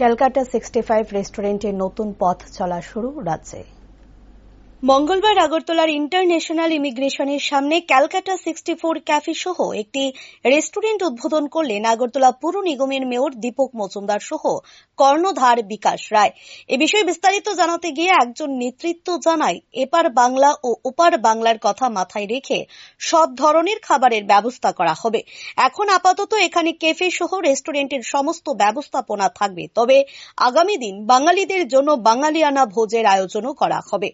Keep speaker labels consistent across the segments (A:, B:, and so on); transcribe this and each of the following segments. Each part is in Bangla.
A: ক্যালকাটা সিক্সটি ফাইভ রেস্টুরেন্টের নতুন পথ চলা শুরু রাজ্যে।
B: মঙ্গলবার আগরতলার ইন্টারন্যাশনাল ইমিগ্রেশনের সামনে ক্যালকাটা সিক্সটি ফোর ক্যাফে সহ একটি রেস্টুরেন্ট উদ্বোধন করলেন আগরতলা পুর নিগমের মেয়র দীপক মজুমদার সহ কর্ণধার বিকাশ রায়। এ বিষয়ে বিস্তারিত জানাতে গিয়ে একজন নেতৃত্ব জানায়, এপার বাংলা ও ওপার বাংলার কথা মাথায় রেখে সব ধরনের খাবারের ব্যবস্থা করা হবে। এখন আপাতত এখানে ক্যাফে সহ রেস্টুরেন্টের সমস্ত ব্যবস্থাপনা থাকবে, তবে আগামী দিন বাঙালিদের জন্য বাঙালিয়ানা ভোজের আয়োজনও করা হবে।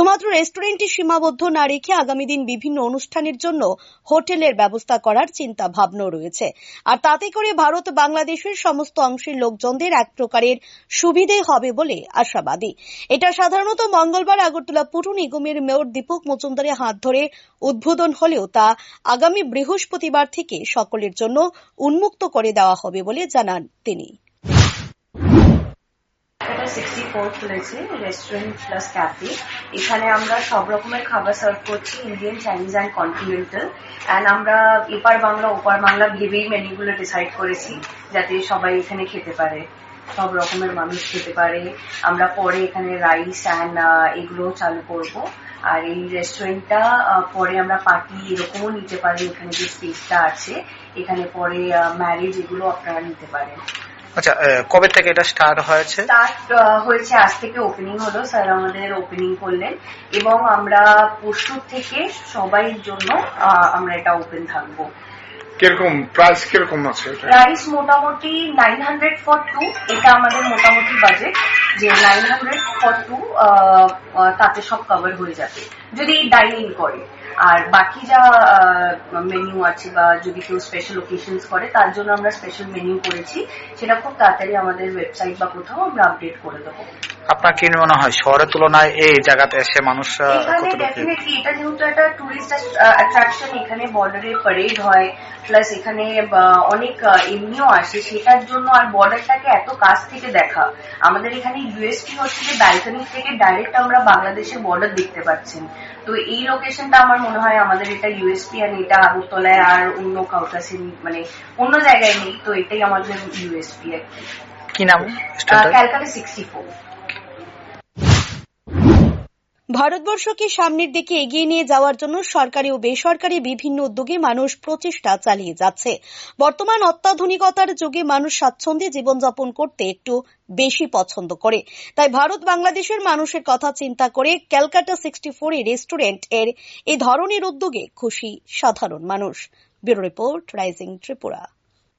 B: শুধুমাত্র রেস্টুরেন্টটি সীমাবদ্ধ না রেখে আগামী দিন বিভিন্ন অনুষ্ঠানের জন্য হোটেলের ব্যবস্থা করার চিন্তা ভাবনা রয়েছে। আর তাতে করে ভারত বাংলাদেশের সমস্ত অংশের লোকজনদের এক প্রকারের সুবিধে হবে বলে আশাবাদী। এটা সাধারণত মঙ্গলবার আগরতলা পুর নিগমের মেয়র দীপক মজুমদারের হাত ধরে উদ্বোধন হলেও তা আগামী বৃহস্পতিবার থেকে সকলের জন্য উন্মুক্ত করে দেওয়া হবে বলে জানান তিনি।
C: সিক্সটি ফোর খুলেছে রেস্টুরেন্ট প্লাস ক্যাফে এখানে আমরা সব রকমের খাবার সার্ভ করছি Indian Chinese and continental and আমরা এপার বাংলা, ওপার বাংলা ভেবেই মেনুগুলো ডিসাইড করেছি, যাতে সবাই এখানে খেতে পারে। সব রকমের মানুষ খেতে পারে। আমরা পরে এখানে রাইস অ্যান্ড এগুলো চালু করব। আর এই রেস্টুরেন্টটা পরে আমরা পার্টি এরকমও নিতে পারি, এখানে যে স্পেসটা আছে। এখানে পরে ম্যারেজ এগুলো আপনারা নিতে পারেন।
D: আচ্ছা কবে থেকে এটা স্টার্ট হয়েছে?
C: স্টার্ট হয়েছে আজ থেকে ওপেনিং হলো, স্যার আমাদের ওপেনিং করলেন। এবং আমরা পরশু থেকে সবাই জন্য আমরা এটা ওপেন থাকব।
E: কীরকম প্রাইস কীরকম আছে
C: প্রাইস মোটামুটি নাইন হান্ড্রেড ফর টু এটা আমাদের মোটামুটি বাজেট যে নাইন হান্ড্রেড ফর টু তাতে সব কভার হয়ে যাবে, যদি ডাইনিং করে। আর বাকি যা মেনু আছে বা যদি কেউ স্পেশাল ওকেশনস করে, তার জন্য আমরা স্পেশাল মেনু করেছি। সেটা খুব তাড়াতাড়ি আমাদের ওয়েবসাইট বা কোথাও আমরা আপডেট করে দেবো।
D: আপনার কি মনে হয় শহরের তুলনায় এই জায়গাতে এসে
C: এটা যেহেতু একটা টুরিস্ট অ্যাট্রাকশন এখানে বর্ডারে প্যারেড হয় প্লাস এখানে অনেক এমনিও আসে সেটার জন্য আর বর্ডারটাকে এত কাছ থেকে দেখা। আমাদের এখানে ইউএসপি হচ্ছে যে ব্যালকনি থেকে ডাইরেক্ট আমরা বাংলাদেশের বর্ডার দেখতে পাচ্ছেন তো এই লোকেশনটা আমার মনে হয় আমাদের এটা ইউএসপি আর এটা আগরতলায় আর অন্য কাউকে মানে অন্য জায়গায় নেই তো এটাই আমাদের ইউএসপি আর কি।
D: নাম
C: ক্যালকাটা সিক্সটি ফোর
B: ভারতবর্ষকে সামনের দিকে এগিয়ে নিয়ে যাওয়ার জন্য সরকারি ও বেসরকারি বিভিন্ন উদ্যোগে মানুষ প্রচেষ্টা চালিয়ে যাচ্ছে। বর্তমান অত্যাধুনিকতার যুগে মানুষ স্বাচ্ছন্দ্যে জীবনযাপন করতে একটু বেশি পছন্দ করে। তাই ভারত বাংলাদেশের মানুষের কথা চিন্তা করে ক্যালকাটা সিক্সটি ফোর রেস্টুরেন্টের এই ধরনের উদ্যোগে খুশি সাধারণ মানুষ। Bureau report, rising Tripura.